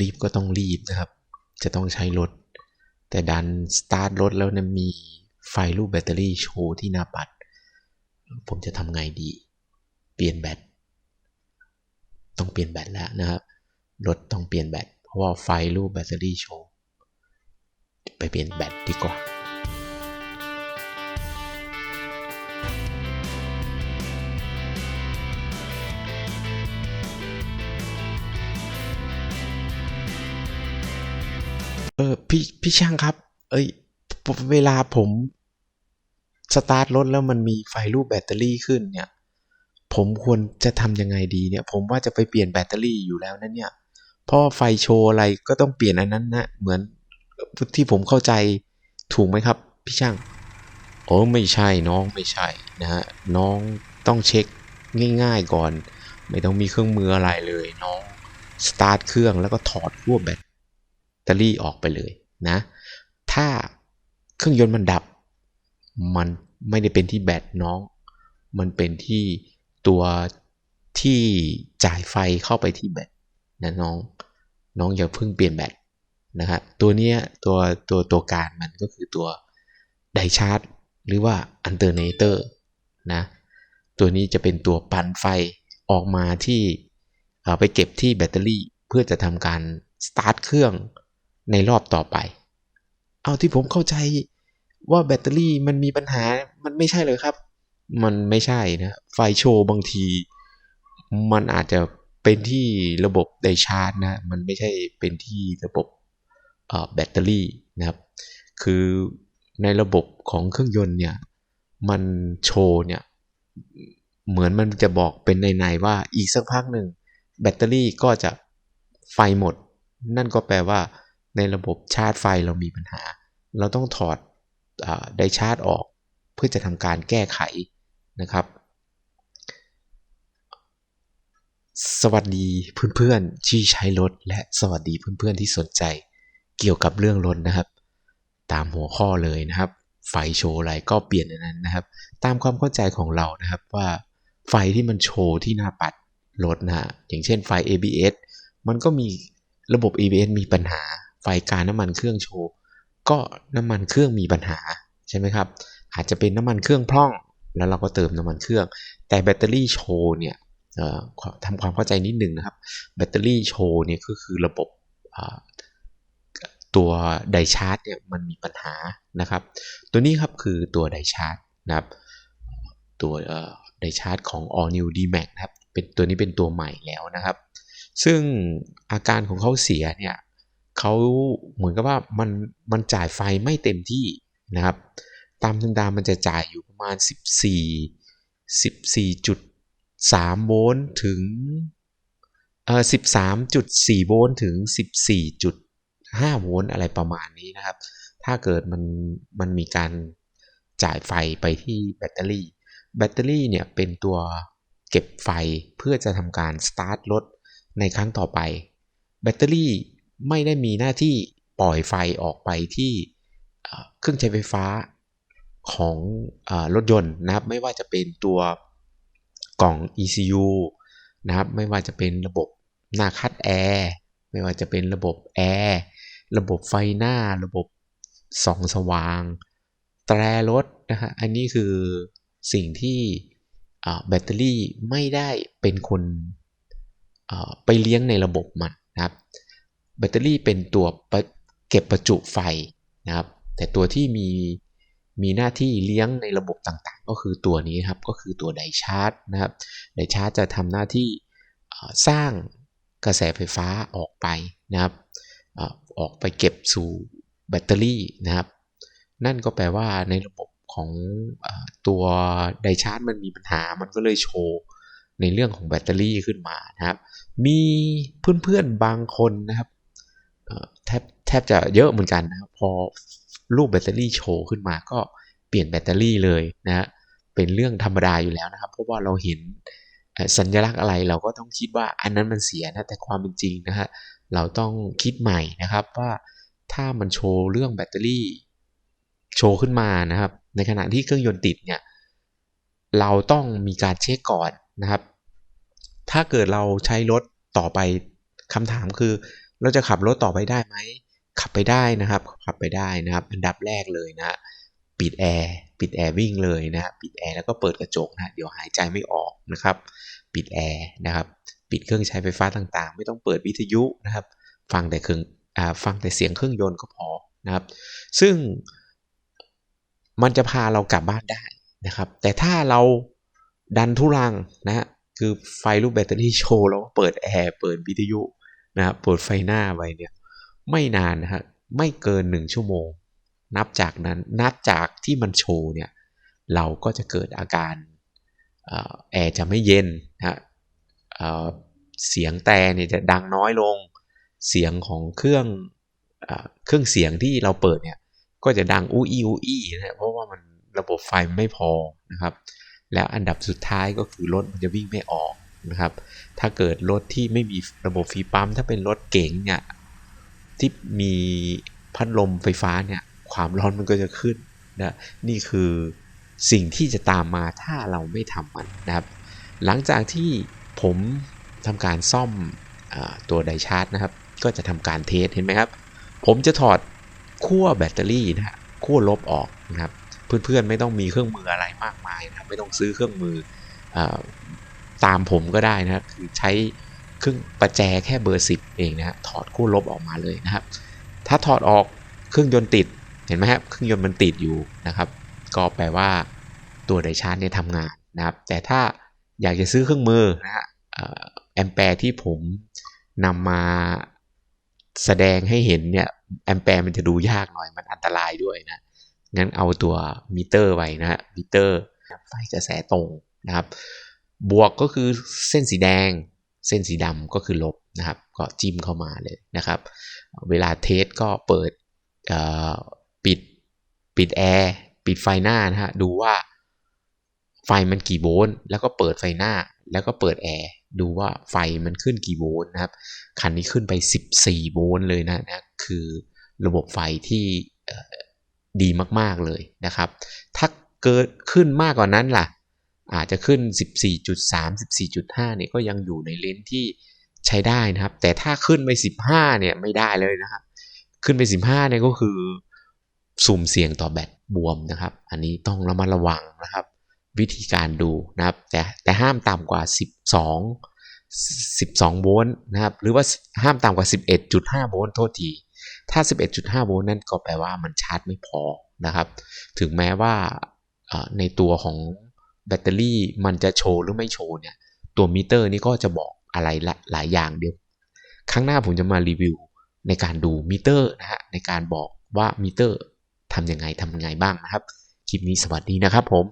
รีบก็ต้องรีบนะครับ จะต้องใช้รถ แต่ดันสตาร์ทรถแล้วนะมีไฟรูปแบตเตอรี่โชว์ที่หน้าปัด ผมจะทำไงดี เปลี่ยนแบต ต้องเปลี่ยนแบตแล้วนะครับ รถต้องเปลี่ยนแบต เพราะว่าไฟรูปแบตเตอรี่โชว์ ไปเปลี่ยนแบตดีกว่า เออพี่พี่ช่างครับ เอ้ยเวลาผมสตาร์ทรถแล้วมันมีไฟรูปแบตเตอรี่ขึ้นเนี่ย ผมควรจะทำยังไงดีเนี่ย ผมว่าจะไปเปลี่ยนแบตเตอรี่อยู่แล้วนั่นเนี่ยพราะไฟโชว์อะไรก็ต้องเปลี่ยนอันนั้นนะเหมือนที่ผมเข้าใจถูกไหมครับ พี่ช่างโอ้ไม่ใช่น้องไม่ใช่นะฮะน้องต้องเช็คง่ายๆก่อน ไม่ต้องมีเครื่องมืออะไรเลย น้องสตาร์ทเครื่องแล้วก็ถอดขั้วแบต ตอรี่ออกไปเลยนะ ถ้าเครื่องยนต์มันดับ มันไม่ได้เป็นที่แบตน้อง มันเป็นที่ตัวที่จ่ายไฟเข้าไปที่แบตนะน้อง น้องอย่าเพิ่งเปลี่ยนแบตนะฮะตัวเนี้ยตัวตัวตัวการมันก็คือตัวไดชาร์จหรือว่าอันเตอร์เนเตอร์นะตัวนี้จะเป็นตัวปั่นไฟออกมาที่ไปเก็บที่แบตเตอรี่เพื่อจะทำการสตาร์ทเครื่อง ในรอบต่อไป เอาที่ผมเข้าใจว่าแบตเตอรี่มันมีปัญหา มันไม่ใช่เลยครับ มันไม่ใช่นะ ไฟโชว์บางที มันอาจจะเป็นที่ระบบไดชาร์จนะ มันไม่ใช่เป็นที่ระบบแบตเตอรี่นะครับ คือในระบบของเครื่องยนต์เนี่ย มันโชว์เนี่ย เหมือนมันจะบอกเป็นในๆว่าอีกสักพักหนึ่งแบตเตอรี่ก็จะไฟหมด นั่นก็แปลว่า ในระบบชาร์จไฟเรามีปัญหา เราต้องถอดไดชาร์จออก เพื่อจะทำการแก้ไขนะครับ สวัสดีเพื่อนๆที่ใช้รถ และสวัสดีเพื่อนๆที่สนใจ เกี่ยวกับเรื่องรถนะครับ ตามหัวข้อเลยนะครับ ไฟโชว์อะไรก็เปลี่ยนนนั้นนะครับ ตามความเข้าใจของเรานะครับว่าไฟที่มันโชว์ที่หน้าปัดรถนะฮะอย่างเช่นไฟ ABS มันก็มีระบบ ABS มีปัญหา ไฟการน้ำมันเครื่องโชว์ก็น้ำมันเครื่องมีปัญหาใช่ไหมครับ อาจจะเป็นน้ำมันเครื่องพร่อง แล้วเราก็เติมน้ำมันเครื่อง แต่แบตเตอรี่โชว์เนี่ยทำความเข้าใจนิดหนึ่งนะครับ แบตเตอรี่โชว์เนี่ยก็คือระบบตัวไดชาร์จเนี่ยมันมีปัญหานะครับ ตัวนี้ครับคือตัวไดชาร์จนะครับตัวไดชาร์จของ All New D-Max นะครับเป็นตัวนี้เป็นตัวใหม่แล้วนะครับ ซึ่งอาการของเขาเสียเนี่ย เขาเหมือนกับว่ามันมันจ่ายไฟไม่เต็มที่นะครับตามธรรมดามันจะจ่ายอยู่ประมาณ 14 14.3 โวลต์ถึงเอ่อ13.4 โวลต์ถึง 14.5 โวลต์อะไรประมาณนี้นะครับ ถ้าเกิดมันมันมีการจ่ายไฟไปที่แบตเตอรี่ แบตเตอรี่เนี่ยเป็นตัวเก็บไฟเพื่อจะทำการสตาร์ทรถในครั้งต่อไป แบตเตอรี่ ไม่ได้มีหน้าที่ปล่อยไฟออกไปที่เครื่องใช้ไฟฟ้าของอรถยนต์นะครับ ไม่ว่าจะเป็นตัวกล่อง ECU นะครับ ไม่ว่าจะเป็นระบบหน้าคัดแอร์ไม่ว่าจะเป็นระบบแอร์ระบบไฟหน้าระบบส่องสว่าง แตรรถนะฮะอันนี้คือสิ่งที่แบตเตอรี่ไม่ได้เป็นคนไปเลี้ยงในระบบมันนะครับ แบตเตอรี่เป็นตัวเก็บประจุไฟนะครับ แต่ตัวที่มีมีหน้าที่เลี้ยงในระบบต่างๆ ก็คือตัวนี้ครับ ก็คือตัวไดชาร์จนะครับ ไดชาร์จจะทำหน้าที่สร้างกระแสไฟฟ้าออกไปนะครับ ออกไปเก็บสู่แบตเตอรี่นะครับ นั่นก็แปลว่าในระบบของอตัวไดชาร์จมันมีปัญหา มันก็เลยโชว์ในเรื่องของแบตเตอรี่ขึ้นมานะครับ มีเพื่อนๆบางคนนะครับ แทบแทบจะเยอะเหมือนกันนะพอรูปแบตเตอรี่โชว์ขึ้นมาก็เปลี่ยนแบตเตอรี่เลยนะฮะเป็นเรื่องธรรมดาอยู่แล้วนะครับ เพราะว่าเราเห็นสัญลักษณ์อะไรเราก็ต้องคิดว่าอันนั้นมันเสียนะแต่ความเป็นจริงนะฮะเราต้องคิดใหม่นะครับว่าถ้ามันโชว์เรื่องแบตเตอรี่โชว์ขึ้นมานะครับ ในขณะที่เครื่องยนต์ติดเนี่ยเราต้องมีการเช็คก่อนนะครับ ถ้าเกิดเราใช้รถต่อไปคำถามคือ เราจะขับรถต่อไปได้ไหม ขับไปได้นะครับ ขับไปได้นะครับ อันดับแรกเลยนะ ปิดแอร์ ปิดแอร์วิ่งเลยนะ ปิดแอร์แล้วก็เปิดกระจกนะ เดี๋ยวหายใจไม่ออกนะครับ ปิดแอร์นะครับ ปิดเครื่องใช้ไฟฟ้าต่างๆ ไม่ต้องเปิดวิทยุนะครับ ฟังแต่เครื่องอ่าฟังแต่เสียงเครื่องยนต์ก็พอนะครับ ซึ่งมันจะพาเรากลับบ้านได้นะครับ แต่ถ้าเราดันทุรังนะคือไฟลูกแบตเตอรี่โชว์แล้วเปิดแอร์เปิดวิทยุ นะครับเปิดไฟหน้าไว้เนี่ยไม่นานนะฮะไม่เกิน 1 ชั่วโมง นับจากนั้นนับจากที่มันโชว์เนี่ยเราก็จะเกิดอาการแอร์จะไม่เย็นนะเสียงแต่เนี่ยจะดังน้อยลง เสียงของเครื่องอเครื่องเสียงที่เราเปิดเนี่ยก็จะดังอู้อี้อู้อี้นะเพราะว่ามันระบบไฟไม่พอนะครับ แล้วอันดับสุดท้ายก็คือรถมันจะวิ่งไม่ออก นะครับ ถ้าเกิดรถที่ไม่มีระบบฟีปั๊ม ถ้าเป็นรถเก๋งเนี่ยที่มีพัดลมไฟฟ้าเนี่ย ความร้อนมันก็จะขึ้นนะนี่คือสิ่งที่จะตามมาถ้าเราไม่ทำมันนะครับ หลังจากที่ผมทำการซ่อมอตัวไดชาร์จนะครับ ก็จะทำการเทสเห็นไหมครับ ผมจะถอดขั้วแบตเตอรี่นะฮะขั้วลบออกนะครับ เพื่อนๆไม่ต้องมีเครื่องมืออะไรมากมายนะครับ ไม่ต้องซื้อเครื่องมืออ ตามผมก็ได้นะครับคือใช้เครื่องประแจแค่เบอร์ 10 เองนะฮะถอดขั้วลบออกมาเลยนะครับ ถ้าถอดออกเครื่องยนต์ติดเห็นไหมครับเครื่องยนต์มันติดอยู่นะครับ ก็แปลว่าตัวไดชาร์จเนี่ยทำงานนะครับ แต่ถ้าอยากจะซื้อเครื่องมือนะฮะแอมแปร์ที่ผมนำมาแสดงให้เห็นเนี่ยแอมแปร์มันจะดูยากหน่อยมันอันตรายด้วยนะงั้นเอาตัวมิเตอร์ไว้นะฮะมิเตอร์ไฟกระแสตรงนะครับ บวกก็คือเส้นสีแดง เส้นสีดำก็คือลบนะครับ ก็จิ้มเข้ามาเลยนะครับ เวลาเทสก็เปิดปิดปิดแอร์ปิดไฟหน้านะฮะดูว่าไฟมันกี่โวลต์แล้วก็เปิดไฟหน้าแล้วก็เปิดแอร์ดูว่าไฟมันขึ้นกี่โวลต์นะครับคันนี้ขึ้นไป 14 โวลต์เลยนะนะคือระบบไฟที่ดีมากๆเลยนะครับ ถ้าเกิดขึ้นมากกว่านั้นล่ะ อาจจะขึ้น 14.3 14.5เนี่ยก็ยังอยู่ในเลนที่ใช้ได้นะครับ แต่ถ้าขึ้นไป 15เนี่ยไม่ได้เลยนะครับ ขึ้นไป 15เนี่ยก็คือสุ่มเสี่ยงต่อแบตบวมนะครับ อันนี้ต้องระมัดระวังนะครับ วิธีการดูนะครับ แต่แต่ห้ามต่ำกว่า 12 12 โวลต์นะครับ หรือว่าห้ามต่ำกว่า 11.5 โวลต์โทษที ถ้า 11.5 โวลต์นั่นก็แปลว่ามันชาร์จไม่พอนะครับ ถึงแม้ว่าในตัวของ แบตเตอรี่มันจะโชว์หรือไม่โชว์เนี่ย ตัวมิเตอร์นี่ก็จะบอกอะไรหลายอย่างเดียวครั้งหน้าผมจะมารีวิวในการดูมิเตอร์นะฮะในการบอกว่ามิเตอร์ทำยังไงทำยังไงบ้างนะครับ คลิปนี้สวัสดีนะครับผม